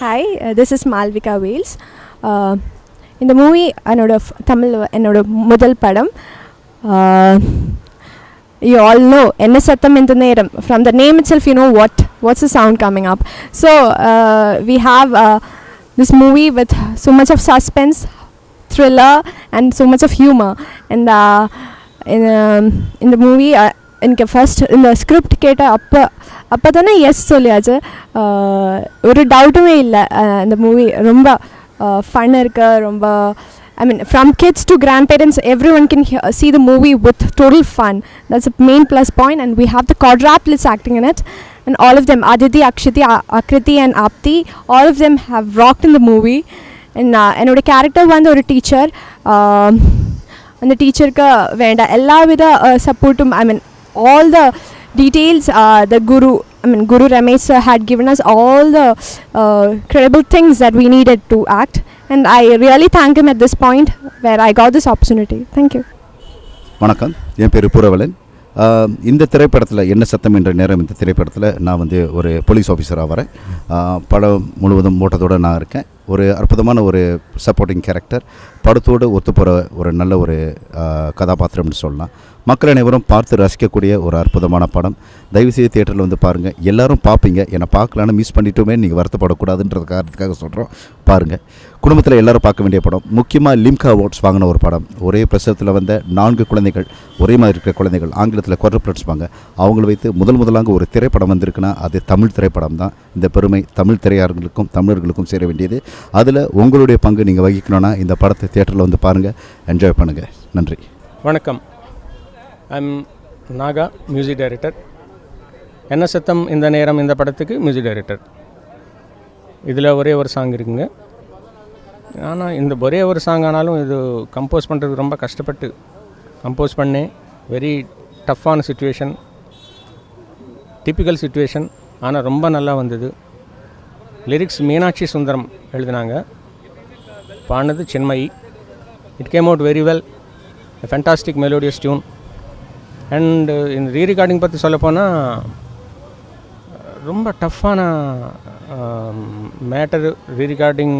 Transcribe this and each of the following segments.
Hi this is Malvika Wales இந்த movie என்னோட f- Tamil என்னோட முதல் படம் யூ ஆல் நோ என்ன சத்தம் இந்த நேரம்? From the name itself you know what what's the sound coming up so we have this movie with so much of suspense, thriller, and so much of humor. And uh, in, எனக்கு first இந்த script கேட்ட அப்போ அப்போ தானே S சொல்லியாச்சு ஒரு டவுட்டுமே இல்லை இந்த மூவி ரொம்ப ஃபன் இருக்க ரொம்ப I mean from kids to grandparents everyone can see the movie with total fun that's main plus point and we have the quadruplets acting in it and all of them Aditi Akshiti Akriti and Apti all of them how rocked in the movie and என்னோட character வந்து ஒரு teacher அந்த டீச்சருக்கு வேண்டாம் எல்லா வித சப்போர்ட்டும் ஐ மீன் all the details uh, the Guru, I mean Guru Ramesh sir had given us all the uh, credible things that we needed to act. And I really thank him at this point where I got this opportunity. Thank you. வணக்கம். என் பேர் பூரவலன். இந்த திரைப்படத்தில் என்ன சத்தம் என்ற நேரம் இந்த திரைப்படத்தில் நான் வந்து ஒரு போலீஸ் ஆஃபீஸராக வரேன். படம் முழுவதும் ஓட்டத்தோடு நான் இருக்கேன். ஒரு அற்புதமான ஒரு சப்போர்ட்டிங் கேரக்டர் படத்தோடு ஒத்து போகிற ஒரு நல்ல ஒரு கதாபாத்திரம்னு சொல்லலாம். மக்கள் அனைவரும் பார்த்து ரசிக்கக்கூடிய ஒரு அற்புதமான படம். தயவுசெய்து தியேட்டரில் வந்து பாருங்கள் எல்லோரும் பார்ப்பீங்க என்னை பார்க்கலான்னு மிஸ் பண்ணிட்டோமே. நீங்கள் வருத்தப்படக்கூடாதுன்றது காரணத்துக்காக சொல்கிறோம் பாருங்கள் குடும்பத்தில் எல்லாரும் பார்க்க வேண்டிய படம். முக்கியமாக லிம்கா அவார்ட்ஸ் வாங்கின ஒரு படம். ஒரே பிரசவத்தில் வந்த நான்கு குழந்தைகள் ஒரே மாதிரி இருக்கிற குழந்தைகள் ஆங்கிலத்தில் குவாட்ரப்ளட்ஸ்பாங்க அவங்கள வைத்து முதல் முதலாக ஒரு திரைப்படம் வந்திருக்குன்னா அது தமிழ் திரைப்படம் தான் இந்த பெருமை தமிழ் திரையாளர்களுக்கும் தமிழர்களுக்கும் சேர வேண்டியது. அதில் உங்களுடைய பங்கு நீங்கள் வகிக்கணும்னா இந்த படத்தை தியேட்டரில் வந்து பாருங்கள் என்ஜாய் பண்ணுங்கள் நன்றி. வணக்கம். ஐம் நாகா மியூசிக் டைரக்டர் என்ன சத்தம் இந்த நேரம் இந்த படத்துக்கு? மியூசிக் டைரக்டர் இதில் ஒரே ஒரு சாங் இருக்குங்க. ஆனால் இந்த ஒரே ஒரு சாங் ஆனாலும் இது கம்போஸ் பண்ணுறதுக்கு ரொம்ப கஷ்டப்பட்டு கம்போஸ் பண்ணேன் வெரி டஃப்பான சுச்சுவேஷன் டிப்பிக்கல் சுச்சுவேஷன் ஆனால் ரொம்ப நல்லா வந்தது. லிரிக்ஸ் மீனாட்சி சுந்தரம் எழுதினாங்க. பாடினது Chinmayi it came out very well fantastic melodious tune and இந்த ரீ ரெக்கார்டிங் பற்றி சொல்லப்போனால் ரொம்ப டஃப்பான மேட்டர் ரீ ரெக்கார்டிங்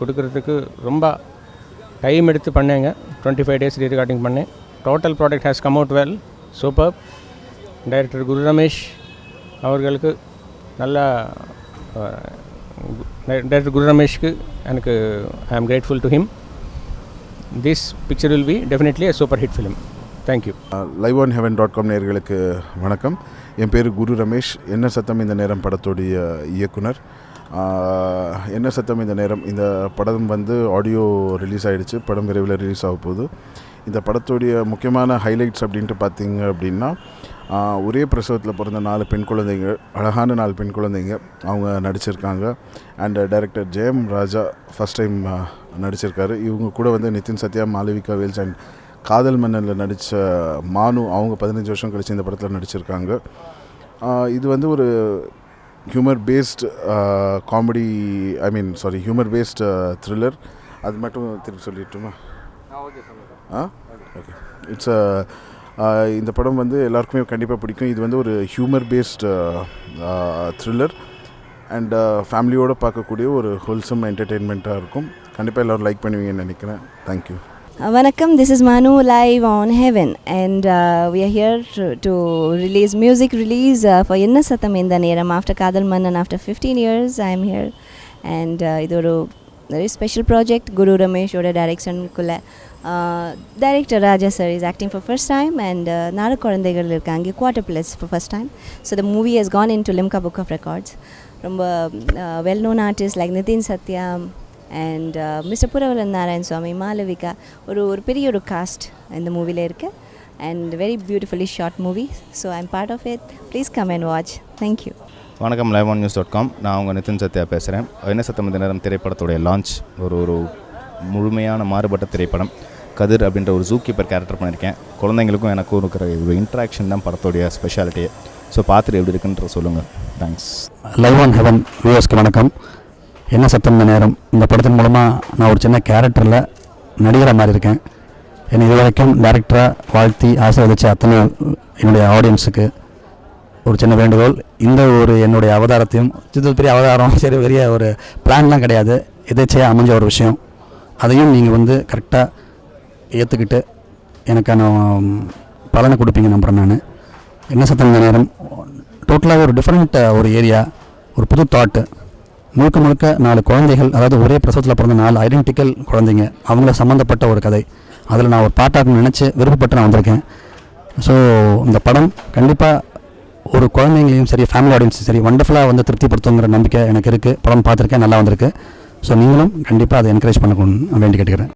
கொடுக்கறதுக்கு ரொம்ப டைம் எடுத்து பண்ணேங்க. Twenty five days re recording பண்ணேன். Total product has come out well super director Guru Ramesh அவர்களுக்கு நல்லா டேரக்டர் குரு ரமேஷ்க்கு எனக்கு I am grateful to him this picture will be definitely a super hit film thank you live on heaven dot com நேர்களுக்கு வணக்கம். என் பேர் குரு ரமேஷ். என்ன சத்தம் இந்த நேரம் படத்துடைய இயக்குனர்? என்ன சத்தம் இந்த நேரம்? இந்த படம் வந்து ஆடியோ ரிலீஸ் ஆகிடுச்சு படம் விரைவில் ரிலீஸ் ஆக போகுது. இந்த படத்துடைய முக்கியமான ஹைலைட்ஸ் அப்படின்ட்டு பார்த்தீங்க அப்படின்னா ஒரே பிரசவத்தில் பிறந்த நாலு பெண் குழந்தைங்க அழகான நாலு பெண் குழந்தைங்க அவங்க நடிச்சிருக்காங்க. And director Jayam Raja first time நடிச்சிருக்காரு. இவங்க கூட வந்து நிதின் சத்யா மாளவிகா வேல்ஸ் அண்ட் காதல் மன்னனில் நடித்த மானு அவங்க பதினஞ்சு வருஷம் கழிச்சு இந்த படத்தில் நடிச்சிருக்காங்க. இது வந்து ஒரு humour based comedy I mean sorry humour based thriller அது மட்டும் திருப்பி சொல்லிட்டுமா? ஆ ஓகே இட்ஸ் இந்த படம் வந்து எல்லாருக்குமே கண்டிப்பாக பிடிக்கும் இது வந்து ஒரு ஹியூமர் பேஸ்ட் த்ரில்லர் அண்ட் ஃபேமிலியோடு பார்க்கக்கூடிய ஒரு ஹோல்சம் என்டர்டெயின்மெண்ட்டாக இருக்கும் கண்டிப்பாக எல்லோரும் லைக் பண்ணுவீங்கன்னு நினைக்கிறேன் thank you Uh, Vanakkam, this is Manu live on Heaven, and uh, we are here to, to release music release uh, for Enna Satham in the Neram after Kadal Manan. After 15 years, I am here, and uh, இது very special project Guru ரமேஷோட டைரக்ஷனுக்குள்ளே director Raja sir is acting for first time and நாலு குழந்தைகள் இருக்காங்க quarter plus for first time so the movie has gone in to Limca book of records ரொம்ப well known artist like Nithin Sathya and mister Puravalan Narayan Swami Malavika ஒரு ஒரு பெரிய ஒரு cast இந்த மூவியில் இருக்குது and very beautifully short movie so I am part of it please come and watch thank you வணக்கம் live on news dot com நான் உங்கள் நிதின் சத்யா பேசுகிறேன் என்ன சத்தம் இந்த நேரம்? திரைப்படத்துடைய லான்ச் ஒரு ஒரு முழுமையான மாறுபட்ட திரைப்படம். கதிர் அப்படின்ற ஒரு ஜூ கீப்பர் கேரக்டர் பண்ணியிருக்கேன். குழந்தைங்களுக்கும் எனக்கும் இருக்கிற ஒரு இன்ட்ராக்ஷன் தான் படத்துடைய ஸ்பெஷாலிட்டியே ஸோ பார்த்துட்டு எப்படி இருக்குன்ற சொல்லுங்கள் தேங்க்ஸ் லைவ் ஆன் ஹெவன் வியூவர்ஸ்க்கு வணக்கம். என்ன சத்தம் இந்த நேரம்? இந்த படத்தின் மூலமாக நான் ஒரு சின்ன கேரக்டரில் நடிகராக மாதிரி இருக்கேன் என்னை இது வரைக்கும் டேரக்டராக வாழ்த்தி ஆசீர்வதிச்ச அத்தனை என்னுடைய ஆடியன்ஸுக்கு ஒரு சின்ன வேண்டுகோள். இந்த ஒரு என்னுடைய அவதாரத்தையும் இது பெரிய அவதாரம் சரி பெரிய ஒரு பிளான்லாம் கிடையாது. எதேச்சையாக அமைஞ்ச ஒரு விஷயம். அதையும் நீங்கள் வந்து கரெக்டாக ஏற்றுக்கிட்டு எனக்கான பலனை கொடுப்பீங்க நம்புகிறேன் நான். என்ன சத்தம் இந்த நேரம்? டோட்டலாக ஒரு டிஃப்ரெண்ட் ஒரு ஏரியா ஒரு புது தாட்டு முழுக்க முழுக்க நாலு குழந்தைகள் அதாவது ஒரே பிரசவத்தில் பிறந்த நாலு ஐடென்டிக்கல் குழந்தைங்க அவங்கள சம்மந்தப்பட்ட ஒரு கதை. அதில் நான் ஒரு பாட்டாக நினச்சி விருப்பப்பட்டு நான் வந்திருக்கேன். ஸோ இந்த படம் கண்டிப்பாக ஒரு குழந்தைங்களையும் சரி ஃபேமிலி ஆடியன்ஸும் சரி வண்டர்ஃபுல்லாக வந்து திருப்திப்படுத்துங்கிற நம்பிக்கை எனக்கு இருக்குது படம் பார்த்துருக்கேன் நல்லா வந்திருக்கு. ஸோ நீங்களும் கண்டிப்பாக அதை என்கரேஜ் பண்ணணும்னு வேண்டி கேட்டுக்கிறேன்.